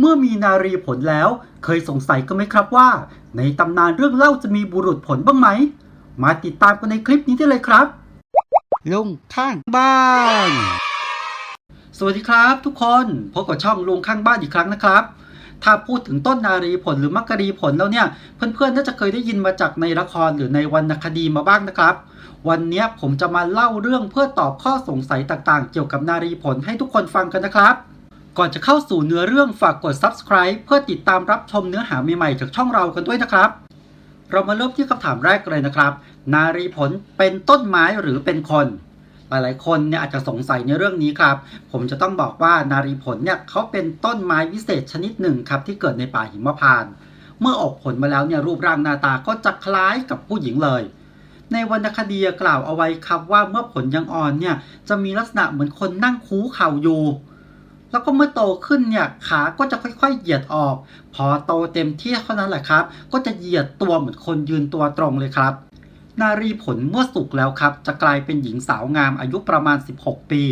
เมื่อมีนารีผลแล้ว เคยสงสัยกันไหมครับว่า ในตำนานเรื่องเล่าจะมีบุรุษผลบ้างไหม มาติดตามกันในคลิปนี้ได้เลยครับ ลุงข้างบ้าน สวัสดีครับทุกคนพบกับช่องลุงข้างบ้านอีกครั้งนะครับ ถ้าพูดถึงต้นนารีผลหรือมักกะรีผลแล้วเนี่ย เพื่อนๆน่าจะเคยได้ยินมาจากในละครหรือในวรรณคดีมาบ้างนะครับวันนี้ผมจะมาเล่าเรื่องเพื่อตอบข้อสงสัยต่างๆ เกี่ยวกับนารีผลให้ทุกคนฟังกันนะครับ ก่อนจะเข้าสู่เนื้อเรื่องฝากกด subscribe เพื่อติดตามรับชมเนื้อหาใหม่ๆจากช่องเรากันด้วยนะครับ เรามาเริ่มที่คำถามแรกเลยนะครับ นารีผลเป็นต้นไม้หรือเป็นคน หลายๆ คนเนี่ยอาจจะสงสัยในเรื่องนี้ครับ ผมจะต้องบอกว่านารีผลเนี่ยเขาเป็นต้นไม้วิเศษชนิดหนึ่งครับที่เกิดในป่าหิมพานต์เมื่อออกผลมาแล้วเนี่ยรูปร่างหน้าตาก็จะคล้ายกับผู้หญิงเลย ในวรรณคดีกล่าวเอาไว้ครับว่าเมื่อผลยังอ่อนเนี่ยจะมีลักษณะเหมือนคนนั่งคูเข่าอยู่ แล้วก็เมื่อโตขึ้นเนี่ยขาก็จะค่อยๆ เหยียดออก พอโตเต็มที่เท่านั้นแหละครับ ก็จะเหยียดตัวเหมือนคนยืนตัวตรงเลยครับ นารีผลเมื่อสุกแล้วครับ จะกลายเป็นหญิงสาวงามอายุประมาณ 16 ปี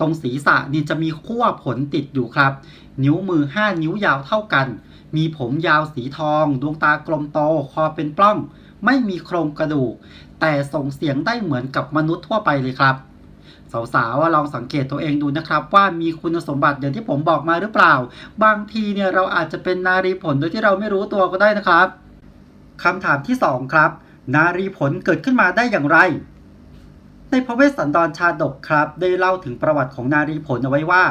ตรงศีรษะนี่จะมีขั้วผลติดอยู่ครับ นิ้วมือ 5 นิ้วยาวเท่ากัน มีผมยาวสีทอง ดวงตากลมโต คอเป็นปล้อง ไม่มีโครงกระดูก แต่ส่งเสียงได้เหมือนกับมนุษย์ทั่วไปเลยครับ สาวๆลองสังเกตตัวเองดูนะครับ ว่ามีคุณสมบัติอย่างที่ผมบอกมาหรือเปล่า บางทีเนี่ยเราอาจจะเป็นนารีผลโดยที่เราไม่รู้ตัวก็ได้นะครับคำถามที่ 2 ครับ นารีผลเกิดขึ้นมาได้อย่างไร ในพระเวสสันดรชาดกครับ ได้เล่าถึงประวัติของนารีผลเอาไว้ว่า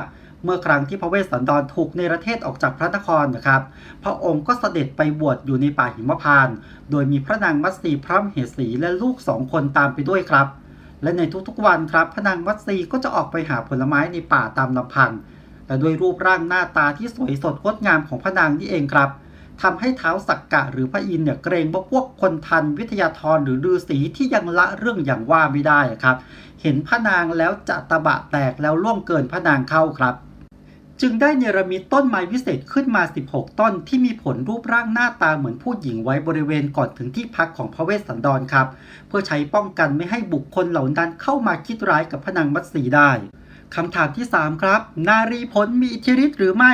เมื่อครั้งที่พระเวสสันดรถูกในประเทศออกจากพระนครนะครับ พระองค์ก็เสด็จไปบวชอยู่ในป่าหิมพานต์โดยมีพระนางมัตสีพระมเหสีและลูกสองคนตามไปด้วยครับ และในทุกๆวันครับพระนางมัตซีก็จะออกไปหาผลไม้ในป่าตามลำพังแต่ด้วยรูปร่างหน้าตาที่สวยสดงดงามของพระนางนี่เองครับทำให้เท้าสักกะหรือพระอินเนี่ยเกรงว่าพวกคนทันวิทยาธรหรือฤาษีที่ยังละเรื่องอย่างว่าไม่ได้ครับ เห็นพระนางแล้วจะตะบะแตกแล้วล่วงเกินพระนางเข้าครับ จึงได้เนรมิตต้นไม้วิเศษขึ้นมา 16 ต้นที่มีผลรูปร่างหน้าตาเหมือนผู้หญิงไว้บริเวณก่อนถึงที่พักของพระเวสสันดรครับ เพื่อใช้ป้องกันไม่ให้บุคคลเหล่านั้นเข้ามาคิดร้ายกับพระนางมัตสีได้คำถามที่ 3 ครับ นารีผลมีอิทธิฤทธิ์หรือไม่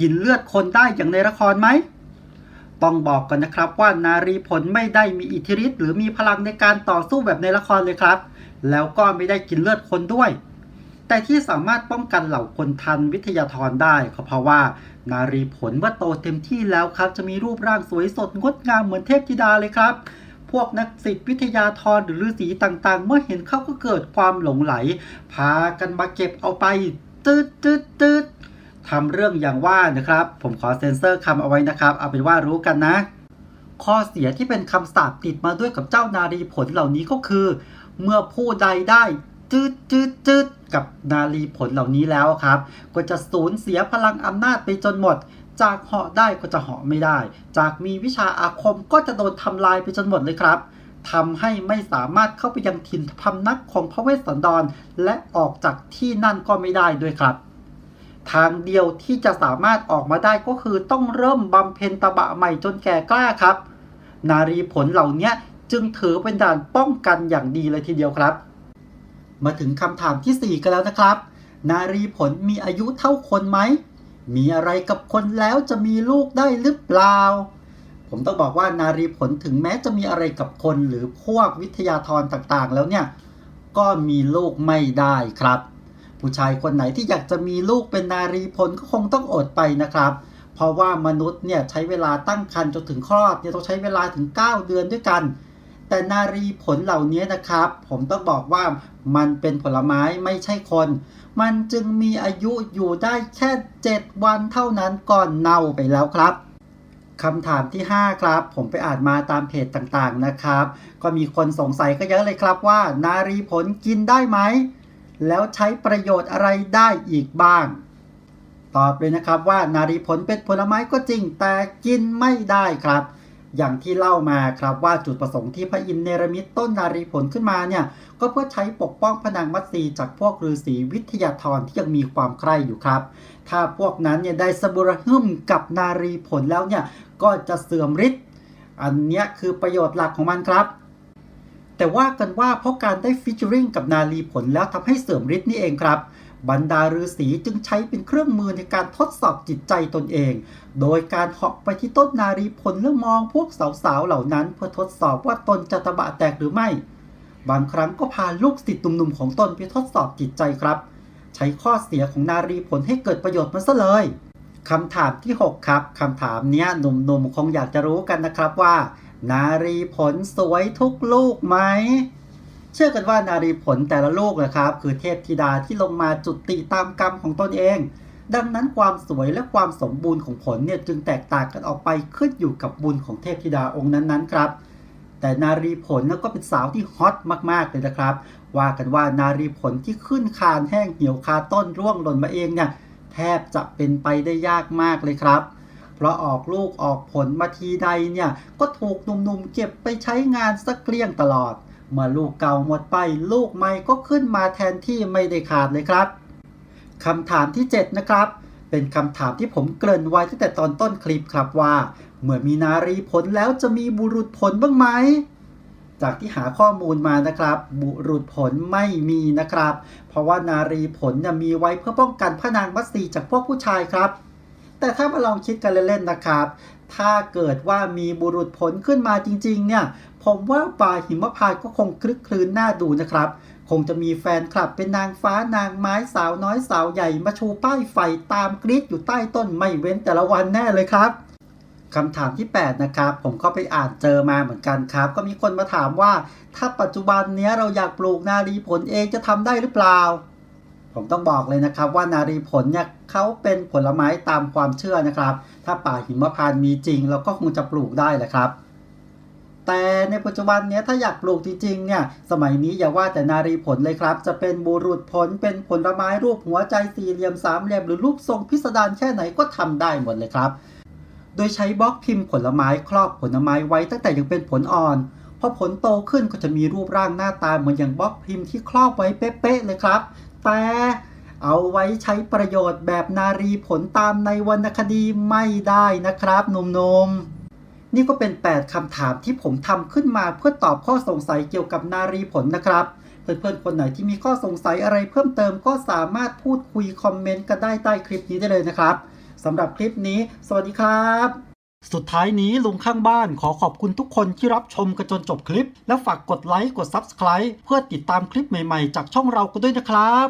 กินเลือดคนได้อย่างในละครไหมต้องบอกกันนะครับว่านารีผลไม่ได้มีอิทธิฤทธิ์หรือมีพลังในการต่อสู้แบบในละครเลยครับ แล้วก็ไม่ได้กินเลือดคนด้วย แต่ที่สามารถป้องกันเหล่าคนทันวิทยาธรได้ก็เพราะว่า นารีผลเมื่อโตเต็มที่แล้วครับ จะมีรูปร่างสวยสดงดงามเหมือนเทพธิดาเลยครับ พวกนักศิษย์วิทยาธรหรือฤาษีต่างๆ เมื่อเห็นเขาก็เกิดความหลงไหล พากันมาเก็บเอาไปตืดตืดตืดทำเรื่องอย่างว่านะครับ ผมขอเซ็นเซอร์คำเอาไว้นะครับ เอาเป็นว่ารู้กันนะ ข้อเสียที่เป็นคำสาปติดมาด้วยกับเจ้านารีผลเหล่านี้ก็คือ เมื่อผู้ใดได้ จืดจืดจืดกับนารีผลเหล่านี้แล้วครับ ก็จะสูญเสียพลังอำนาจไปจนหมด จากเหาะได้ก็จะเหาะไม่ได้ จากมีวิชาอาคมก็จะโดนทำลายไปจนหมดเลยครับทำให้ไม่สามารถเข้าไปยังถิ่นพำนักของพระเวสสันดร และออกจากที่นั่นก็ไม่ได้ด้วยครับ ทางเดียวที่จะสามารถออกมาได้ก็คือต้องเริ่มบำเพ็ญตบะใหม่จนแก่กล้าครับ นารีผลเหล่านี้จึงถือเป็นด่านป้องกันอย่างดีเลยทีเดียวครับ มาถึงคำถามที่ 4 กันแล้วนะครับ นารีผลมีอายุเท่าคนไหม มีอะไรกับคนแล้วจะมีลูกได้หรือเปล่า ผมต้องบอกว่านารีผลถึงแม้จะมีอะไรกับคนหรือพวกวิทยาธรต่างๆ แล้วเนี่ย ก็มีลูกไม่ได้ครับ ผู้ชายคนไหนที่อยากจะมีลูกเป็นนารีผลก็คงต้องอดไปนะครับ เพราะว่ามนุษย์เนี่ยใช้เวลาตั้งครรภ์จนถึงคลอดเนี่ยต้องใช้เวลาถึง 9 เดือนด้วยกัน แต่นารีผลเหล่านี้นะครับ ผมต้องบอกว่ามันเป็นผลไม้ไม่ใช่คน มันจึงมีอายุอยู่ได้แค่ 7 วันเท่านั้นก่อนเน่าไปแล้วครับคำถามที่ 5 ครับ ผมไปอ่านมาตามเพจต่างๆนะครับ ก็มีคนสงสัยก็เยอะเลยครับว่า นารีผลกินได้ไหม แล้วใช้ประโยชน์อะไรได้อีกบ้าง ตอบเลยนะครับว่านารีผลเป็นผลไม้ก็จริงแต่กินไม่ได้ครับ อย่างที่เล่ามาครับว่าจุดประสงค์ที่พระอินทร์เนรมิตต้นนารีผลขึ้นมาเนี่ยก็เพื่อใช้ปกป้องพนางมัตสีจากพวกฤาษีวิทยาธรที่ยังมีความใคร่อยู่ครับ ถ้าพวกนั้นเนี่ยได้สบุรหึ่มกับนารีผลแล้วเนี่ยก็จะเสื่อมฤทธิ์อันเนี้ยคือประโยชน์หลักของมันครับแต่ว่ากันว่าเพราะการได้ฟิชเชอริงกับนารีผลแล้วทำให้เสื่อมฤทธิ์นี่เองครับ บรรดาฤาษีจึงใช้เป็นเครื่องมือในการทดสอบจิตใจตนเอง โดยการเหาะไปที่ต้นนารีผลแล้วมองพวกสาวๆเหล่านั้น เพื่อทดสอบว่าตนจะตะบะแตกหรือไม่ บางครั้งก็พาลูกศิษย์หนุ่มๆของตนไปทดสอบจิตใจครับ ใช้ข้อเสียของนารีผลให้เกิดประโยชน์มันซะเลยคำถามที่ 6 ครับคำถามเนี้ยหนุ่มๆคงอยากจะรู้กันนะครับว่า นารีผลสวยทุกลูกไหม ชื่อกันว่านารีผลแต่ละลูกนะครับ คือเทพธิดาที่ลงมาจุติตามกรรมของตนเอง ดังนั้นความสวยและความสมบูรณ์ของผลเนี่ยจึงแตกต่างกันออกไปขึ้นอยู่กับบุญของเทพธิดาองค์นั้นๆครับ แต่นารีผลก็เป็นสาวที่ฮอตมากๆเลยนะครับ ว่ากันว่านารีผลที่ขึ้นคานแห้งเหี่ยวคาต้นร่วงหล่นมาเองเนี่ยแทบจะเป็นไปได้ยากมากเลยครับเพราะออกลูกออกผลมาทีใดเนี่ย ก็ถูกหนุ่มๆเก็บไปใช้งานสักเกลี้ยงตลอด เมื่อลูกเก่าหมดไป ลูกใหม่ก็ขึ้นมาแทนที่ไม่ได้ขาดเลยครับคำถามที่ 7 นะครับ เป็นคำถามที่ผมเกริ่นไว้ตั้งแต่ตอนต้นคลิปครับว่า เมื่อมีนารีผลแล้วจะมีบุรุษผลบ้างไหมจากที่หาข้อมูลมานะครับ บุรุษผลไม่มีนะครับ เพราะว่านารีผลเนี่ยมีไว้เพื่อป้องกันพระนางมัตสีจากพวกผู้ชายครับ แต่ถ้ามาลองคิดกันเล่นๆนะครับ ถ้าเกิดว่ามีบุรุษผลขึ้นมาจริงๆ เนี่ย ผมว่าป่าหิมพานต์ก็คงคลึกคลื้นน่าดูนะครับ คงจะมีแฟนคลับเป็นนางฟ้านางไม้สาวน้อยสาวใหญ่มาชูป้ายไฟตามกรีดอยู่ใต้ต้นไม่เว้นแต่ละวันแน่เลยครับคำถามที่ 8 นะครับ ผมก็ไปอ่านเจอมาเหมือนกันครับ ก็มีคนมาถามว่า ถ้าปัจจุบันเนี้ยเราอยากปลูกนารีผลเองจะทำได้หรือเปล่า ผมต้องบอกเลยนะครับว่านารีผลเนี่ยเขาเป็นผลไม้ตามความเชื่อนะครับ ถ้าป่าหิมพานต์มีจริง เราก็คงจะปลูกได้แหละครับ แต่ในปัจจุบันเนี้ยถ้าอยากปลูกจริงๆเนี่ยสมัยนี้อย่าว่าแต่นารีผลเลยครับ จะเป็นบุรุษผลเป็นผลไม้รูปหัวใจสี่เหลี่ยมสามเหลี่ยมหรือรูปทรงพิสดารแค่ไหนก็ทำได้หมดเลยครับ โดยใช้บล็อกพิมพ์ผลไม้ครอบผลไม้ไว้ตั้งแต่ยังเป็นผลอ่อนพอผลโตขึ้นก็จะมีรูปร่างหน้าตาเหมือนอย่างบล็อกพิมพ์ที่ครอบไว้เป๊ะๆเลยครับ แต่เอาไว้ใช้ประโยชน์แบบนารีผลตามในวรรณคดีไม่ได้นะครับหนุ่มๆนี่ก็เป็น 8คำถามที่ผมทำขึ้นมาเพื่อตอบข้อสงสัยเกี่ยวกับนารีผลนะครับ เพื่อนๆคนไหนที่มีข้อสงสัยอะไรเพิ่มเติมก็สามารถพูดคุยคอมเมนต์กันได้ใต้คลิปนี้ได้เลยนะครับสำหรับคลิปนี้ สวัสดีครับ สุดท้ายนี้ลุงข้างบ้านขอขอบคุณทุกคนที่รับชมกันจนจบคลิป และฝากกดไลค์กด Subscribe เพื่อติดตามคลิปใหม่ๆ จากช่องเรากันด้วยนะครับ